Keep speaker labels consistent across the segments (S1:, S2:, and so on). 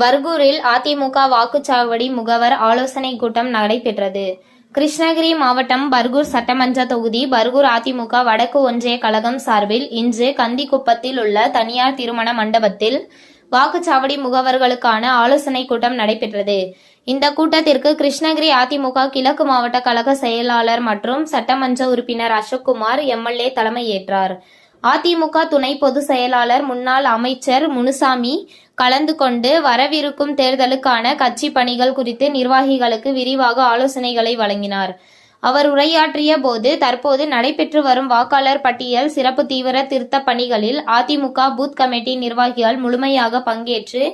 S1: பர்கூரில் அதிமுக வாக்குச்சாவடி முகவர் ஆலோசனை கூட்டம் நடைபெற்றது. கிருஷ்ணகிரி மாவட்டம் பர்கூர் சட்டமன்ற தொகுதி பர்கூர் அதிமுக வடக்கு ஒன்றிய கழகம் சார்பில் இன்று கந்திக்குப்பத்தில் உள்ள தனியார் திருமண மண்டபத்தில் வாக்குச்சாவடி முகவர்களுக்கான ஆலோசனை கூட்டம் நடைபெற்றது. இந்த கூட்டத்திற்கு கிருஷ்ணகிரி அதிமுக கிழக்கு மாவட்ட கழக செயலாளர் மற்றும் சட்டமன்ற உறுப்பினர் அசோக்குமார் எம்எல்ஏ தலைமையேற்றார். அதிமுக துணை பொதுச் செயலாளர் முன்னாள் அமைச்சர் முனுசாமி கலந்து கொண்டு வரவிருக்கும் தேர்தலுக்கான கட்சி பணிகள் குறித்து நிர்வாகிகளுக்கு விரிவாக ஆலோசனைகளை வழங்கினார். அவர் உரையாற்றிய போது தற்போது நடைபெற்று வரும் வாக்காளர் பட்டியல் சிறப்பு தீவிர திருத்த பணிகளில் அதிமுக பூத் கமிட்டி நிர்வாகிகள் முழுமையாக பங்கேற்று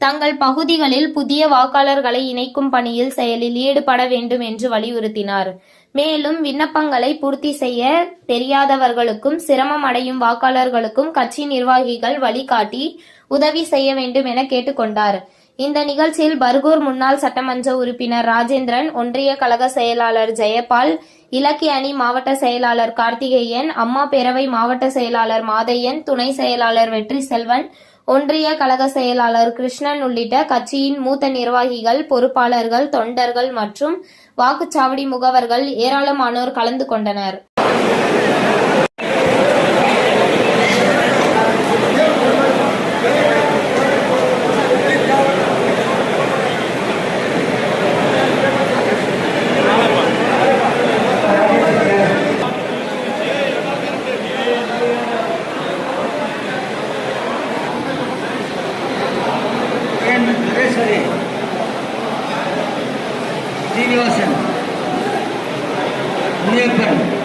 S1: தங்கள் பகுதிகளில் புதிய வாக்காளர்களை இணைக்கும் பணியில் செயலில் ஈடுபட வேண்டும் என்று வலியுறுத்தினார். மேலும் விண்ணப்பங்களை பூர்த்தி செய்ய தெரியாதவர்களுக்கும் சிரமம் அடையும் வாக்காளர்களுக்கும் கட்சி நிர்வாகிகள் வழிகாட்டி உதவி செய்ய வேண்டும் என கேட்டுக்கொண்டார். இந்த நிகழ்ச்சியில் பர்கூர் முன்னாள் சட்டமன்ற உறுப்பினர் ராஜேந்திரன் ஒன்றிய கழக செயலாளர் ஜெயபால் இலக்கிய அணி மாவட்ட செயலாளர் கார்த்திகேயன் அம்மா பேரவை மாவட்ட செயலாளர் மாதையன் துணை செயலாளர் வெற்றி செல்வன் ஒன்றிய கழக செயலாளர் கிருஷ்ணன் உள்ளிட்ட கட்சியின் மூத்த நிர்வாகிகள் பொறுப்பாளர்கள் தொண்டர்கள் மற்றும் வாக்குச்சாவடி முகவர்கள் ஏராளமானோர் கலந்து கொண்டனர். vinheta.